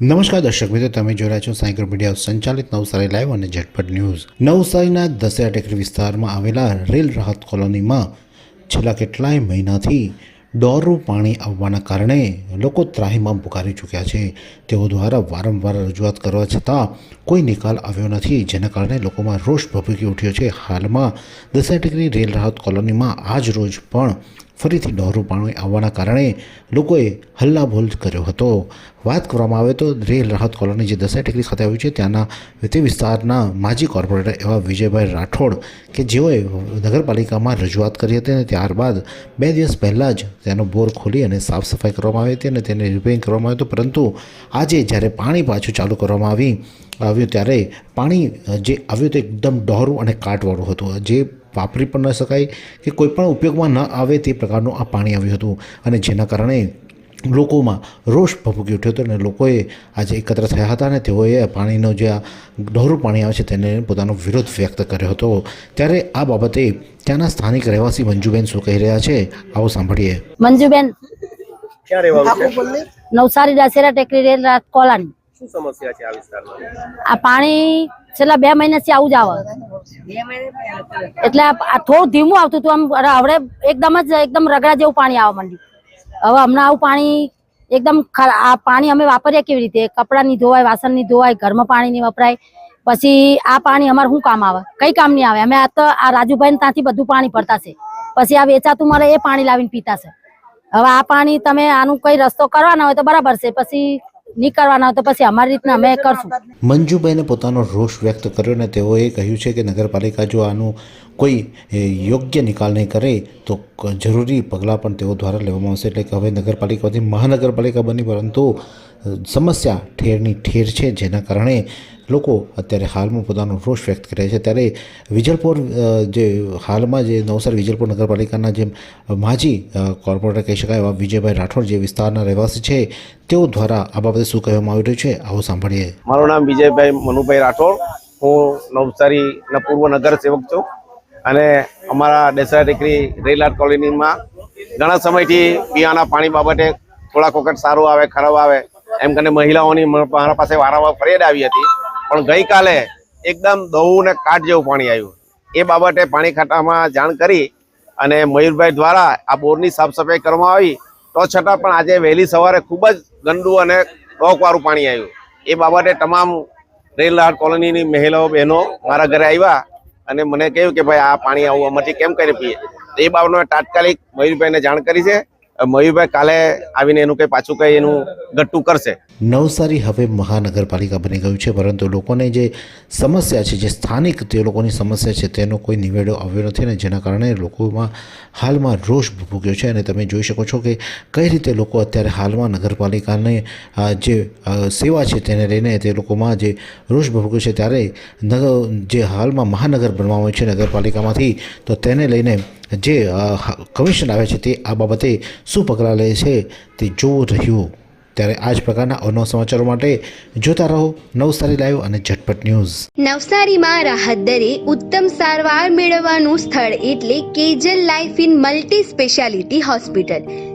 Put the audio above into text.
નમસ્કાર દર્શક મિત્રો, તમે રહ્યા છો સાયકલ મીડિયા સંચાલિત નવસારી લાઈવ અને ઝટપટ ન્યૂઝ. નવસારીના દસેરા ટેકરી વિસ્તારમાં આવેલા રેલ રાહત કોલોનીમાં છેલ્લા કેટલાય મહિનાથી દોરનું પાણી આવવાના કારણે લોકો ત્રાહીમામ પુકારી ચૂક્યા છે. તેઓ દ્વારા વારંવાર રજૂઆત કરવા છતાં કોઈ નિકાલ આવ્યો નથી, જેના કારણે લોકોમાં રોષ ભભૂકી ઉઠ્યો છે. હાલમાં દસેરા ટેકરી રેલ રાહત કોલોનીમાં આજ રોજ પણ ફરીથી ડહોરું પાણી આવવાના કારણે લોકોએ હલ્લાબોલ કર્યો હતો. વાત કરવામાં આવે તો રેલ રાહત કોલોની જે દસાઈ ટેકરી ખાતે આવ્યું છે, ત્યાંના તે વિસ્તારના માજી કોર્પોરેટર એવા વિજયભાઈ રાઠોડ કે જેઓએ નગરપાલિકામાં રજૂઆત કરી હતી અને ત્યારબાદ બે દિવસ પહેલાં જ તેનો બોર ખોલી અને સાફ સફાઈ કરવામાં આવી હતી અને તેને રિપેરિંગ કરવામાં આવ્યું હતું. પરંતુ આજે જ્યારે પાણી પાછું ચાલુ કરવામાં આવી આવ્યું, ત્યારે પાણી જે આવ્યું તે એકદમ ડહોરું અને કાટવાળું હતું. જે વાપરી પણ ન શકાય કે કોઈપણ ઉપયોગમાં ન આવે તે પ્રકારનું આ પાણી આવ્યું હતું. અને જેના કારણે લોકોમાં રોષ ભભૂકી ઉઠ્યો હતો અને લોકોએ આજે એકત્ર થયા હતા અને તેઓએ પાણીનો જે આ ડહોરું પાણી આવે છે તેને પોતાનો વિરોધ વ્યક્ત કર્યો હતો. ત્યારે આ બાબતે ત્યાંના સ્થાનિક રહેવાસી મંજુબેન શું કહી રહ્યા છે? આવો સાંભળીએ. મંજુબેન ક્યાં નવસારી દાસેરા ટેકરી રેલ રાત કોલાની. શું સમસ્યા છે આ વિસ્તારમાં? આ પાણી છેલ્લા બે મહિનાથી આવું જ આવે. એટલે થોડું ધીમું આવતું હતું આમ હવે એકદમ જ એકદમ રગડા જેવું પાણી આવવા માંડ્યું. હવે હમણાં આવું પાણી એકદમ આ પાણી અમે વાપરીએ કેવી રીતે? કપડાં નહીં ધોવાય વાસણ નહીં ધોવાય, ઘરમાં પાણી નહીં વપરાય. પછી આ પાણી અમારે શું કામ આવે? કઈ કામ નહીં આવે. અમે આ તો આ રાજુભાઈ ત્યાંથી બધું પાણી ભરતા છે. પછી આ વેચાતું મારે એ પાણી લાવીને પીતા છે. હવે આ પાણી તમે આનું કઈ રસ્તો કરવાના હોય તો બરાબર છે. પછી હોય તો પછી અમારી રીતના અમે કરશું. મંજુબેને પોતાનો રોષ વ્યક્ત કર્યો અને તેઓએ કહ્યું છે કે નગરપાલિકા જો આનું કોઈ યોગ્ય નિકાલ નહીં કરે, તો જરૂરી પગલાં પણ તેઓ દ્વારા લેવામાં આવશે. એટલે કે હવે નગરપાલિકાથી મહાનગરપાલિકા બની, પરંતુ સમસ્યા ઠેરની ઠેર છે જેના કારણે લોકો અત્યારે હાલમાં પોતાનો રોષ વ્યક્ત કરે છે. ત્યારે વિજલપોર જે હાલમાં જે નવસારી વિજલપોર નગરપાલિકાના જે માજી કોર્પોરેટર કહી શકાય એવા વિજયભાઈ રાઠોડ જે વિસ્તારના રહેવાસી છે, તેઓ દ્વારા આ બાબતે શું કહેવામાં આવી રહ્યું છે, આવો સાંભળીએ. મારું નામ વિજયભાઈ મનુભાઈ રાઠોડ. હું નવસારીના પૂર્વ નગર સેવક છું અને અમારા દેસરા ટેકરી રેલ કોલોનીમાં ઘણા સમયથી પીવાના પાણી બાબતે થોડાક વખત સારું આવે, ખરાબ આવે એમ કરીને મહિલાઓની મારા પાસે વારંવાર ફરિયાદ આવી હતી. પણ ગઈકાલે એકદમ દવું ને કાટ જેવું પાણી આવ્યું. એ બાબતે પાણી ખાતામાં જાણ કરી અને મયુરભાઈ દ્વારા આ બોરની સાફ સફાઈ કરવામાં આવી. તો છતાં પણ આજે વહેલી સવારે ખૂબ જ ગંદુ અને ડોકવાળું પાણી આવ્યું. એ બાબતે તમામ રેલ આર્ટ કોલોનીની મહિલાઓ બહેનો મારા ઘરે આવ્યા અને મને કહ્યું કે ભાઈ આ પાણી આવું અમારથી કેમ કરી પીએ? એ બાબતમાં તાત્કાલિક મયુરભાઈને જાણ કરી છે. મયુરભાઈ કાલે આવીને એનું કંઈ પાછું કંઈ એનું ગટ્ટું કરશે? નવસારી હવે મહાનગરપાલિકા બની ગયું છે, પરંતુ લોકોને જે સમસ્યા છે, જે સ્થાનિક તે લોકોની સમસ્યા છે, તેનો કોઈ નિવેડો આવ્યો નથી અને જેના કારણે લોકોમાં હાલમાં રોષ ભૂગ્યો છે. અને તમે જોઈ શકો છો કે કઈ રીતે લોકો અત્યારે હાલમાં નગરપાલિકાને જે સેવા છે તેને લઈને તે લોકોમાં જે રોષ ભૂગ્યો છે, ત્યારે જે હાલમાં મહાનગર બનવામાં આવ્યું છે નગરપાલિકામાંથી, તો તેને લઈને જે કમિશન આવે છે તે આ બાબતે શું પગલાં લે છે તે જોવું રહ્યું. ત્યારે આ જ પ્રકારના અનવ સમાચારો માટે જોતા રહો નવસારી લાઈવ અને ઝટપટ ન્યૂઝ. નવસારીમાં રાહત દરે ઉત્તમ સારવાર મેળવવાનું સ્થળ એટલે Kejal life in multi speciality hospital.